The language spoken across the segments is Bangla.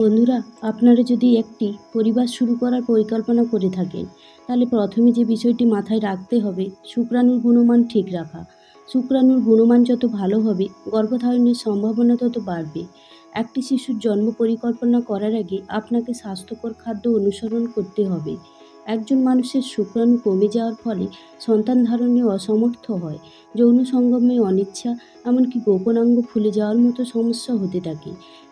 বন্ধুরা, আপনারা যদি একটি পরিবার শুরু করার পরিকল্পনা করে থাকেন, তাহলে প্রথমে যে বিষয়টি মাথায় রাখতে হবে, শুক্রাণুর গুণমান ঠিক রাখা। শুক্রাণুর গুণমান যত ভালো হবে, গর্ভধারণের সম্ভাবনা তত বাড়বে। একটি শিশুর জন্ম পরিকল্পনা করার আগে আপনাকে স্বাস্থ্যকর খাদ্য অনুসরণ করতে হবে। একজন মানুষের শুক্রাণু কমে যাওয়ার ফলে সন্তান ধারণে অসমর্থ হয়, যৌন সঙ্গমে অনিচ্ছা, এমনকি গোপনাঙ্গ ফুলে যাওয়ার মতো সমস্যা হতে থাকে।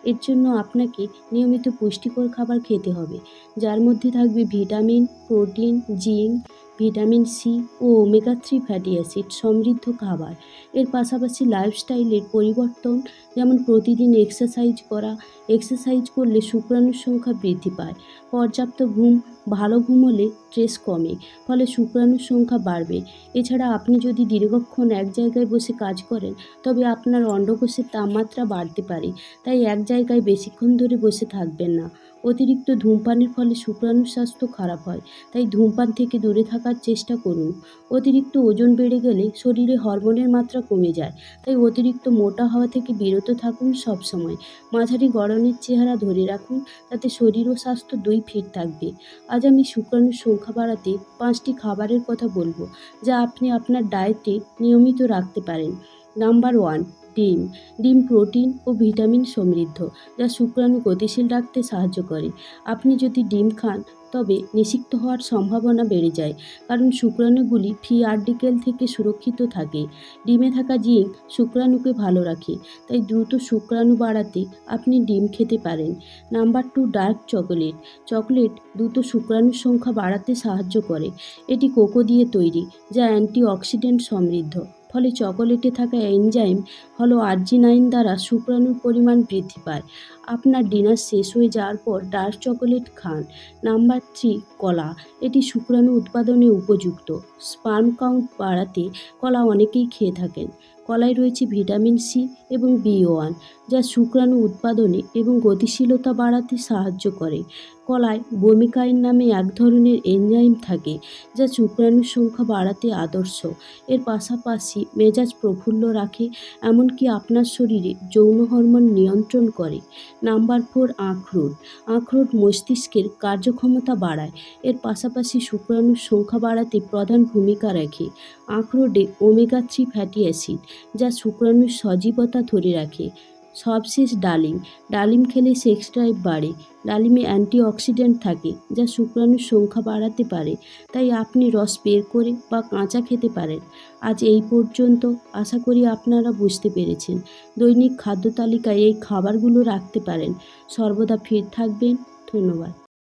এর জন্য আপনাকে নিয়মিত পুষ্টিকর খাবার খেতে হবে, যার মধ্যে থাকবে vitamin, protein, zinc vitamin C ও ওমেগা থ্রি ফ্যাটি অ্যাসিড সমৃদ্ধ খাবার। এর পাশাপাশি লাইফস্টাইলের পরিবর্তন, যেমন প্রতিদিন এক্সারসাইজ করা, এক্সারসাইজ করলে শুক্রাণুর সংখ্যা বৃদ্ধি পায়। পর্যাপ্ত ঘুম, ভালো ঘুম হলে স্ট্রেস কমে, ফলে শুক্রাণুর সংখ্যা বাড়বে। এছাড়া আপনি যদি দীর্ঘক্ষণ এক জায়গায় বসে কাজ করেন, তবে আপনার অন্ডকোষের তাপমাত্রা বাড়তে পারে, তাই এক জায়গায় বেশিক্ষণ ধরে বসে থাকবেন না। অতিরিক্ত ধূমপানের ফলে শুক্রাণুর স্বাস্থ্য খারাপ হয়, তাই ধূমপান থেকে দূরে থাকার চেষ্টা করুন। অতিরিক্ত ওজন বেড়ে গেলে শরীরে হরমোনের মাত্রা কমে যায়, তাই অতিরিক্ত মোটা হওয়া থেকে বিরত থাকুন সবসময়। মাঝারি গড়নের চেহারা ধরে রাখুন, তাতে শরীর ও স্বাস্থ্য দুই ফিট থাকবে। আজ আমি শুক্রাণুর সংখ্যা বাড়াতে পাঁচটি খাবারের কথা বলব, যা আপনি আপনার ডায়েটে নিয়মিত রাখতে পারেন। নাম্বার ওয়ান ডিম ডিম প্রোটিন ও ভিটামিন সমৃদ্ধ যা শুক্রাণু গতিশীল রাখতে সাহায্য করে। আপনি যদি ডিম খান, তবে নিষিক্ত হওয়ার সম্ভাবনা বেড়ে যায়, কারণ শুক্রাণুগুলি ফ্রি আর্টিকেল থেকে সুরক্ষিত থাকে। ডিমে থাকা জিঙ্ক শুক্রাণুকে ভালো রাখে, তাই দ্রুত শুক্রাণু বাড়াতে আপনি ডিম খেতে পারেন। Number two, dark chocolate. Chocolate দ্রুত শুক্রাণুর সংখ্যা বাড়াতে সাহায্য করে। এটি কোকো দিয়ে তৈরি, যা অ্যান্টিঅক্সিডেন্ট সমৃদ্ধ। ফলে চকোলেটে থাকা এনজাইম হলো আর্জিনাইন দ্বারা শুক্রাণুর পরিমাণ বৃদ্ধি পায়। আপনার ডিনার শেষ হয়ে যাওয়ার পর ডার্ক চকোলেট খান। নাম্বার থ্রি, কলা। এটি শুক্রাণু উৎপাদনে উপযুক্ত। স্পার্ম কাউন্ট বাড়াতে কলা অনেকেই খেয়ে থাকেন। কলায় রয়েছে ভিটামিন সি এবং বি ওয়ান, যা শুক্রাণু উৎপাদনে এবং গতিশীলতা বাড়াতে সাহায্য করে। কলায় বমিকাইন নামে এক ধরনের এনজাইম থাকে, যা শুক্রাণুর সংখ্যা বাড়াতে আদর্শ। এর পাশাপাশি মেজাজ প্রফুল্ল রাখে, এমনকি আপনার শরীরে যৌন হরমোন নিয়ন্ত্রণ করে। নাম্বার ফোর, আখরোট। আখরোট মস্তিষ্কের কার্যক্ষমতা বাড়ায়, এর পাশাপাশি শুক্রাণুর সংখ্যা বাড়াতে প্রধান ভূমিকা রাখে। আখরোটে ওমেগা থ্রি ফ্যাটি অ্যাসিড, যা শুক্রাণুর সজীবতা ধরে রাখে। সবশেষ ডালিম। ডালিম খেলে সেক্স ড্রাইভ বাড়ে। ডালিমে অ্যান্টিঅক্সিডেন্ট থাকে, যা শুক্রাণুর সংখ্যা বাড়াতে পারে। তাই আপনি রস বের করে বা কাঁচা খেতে পারেন। আজ এই পর্যন্ত। আশা করি আপনারা বুঝতে পেরেছেন। দৈনিক খাদ্য তালিকায় এই খাবারগুলো রাখতে পারেন। সর্বদা ফিট থাকবেন। ধন্যবাদ।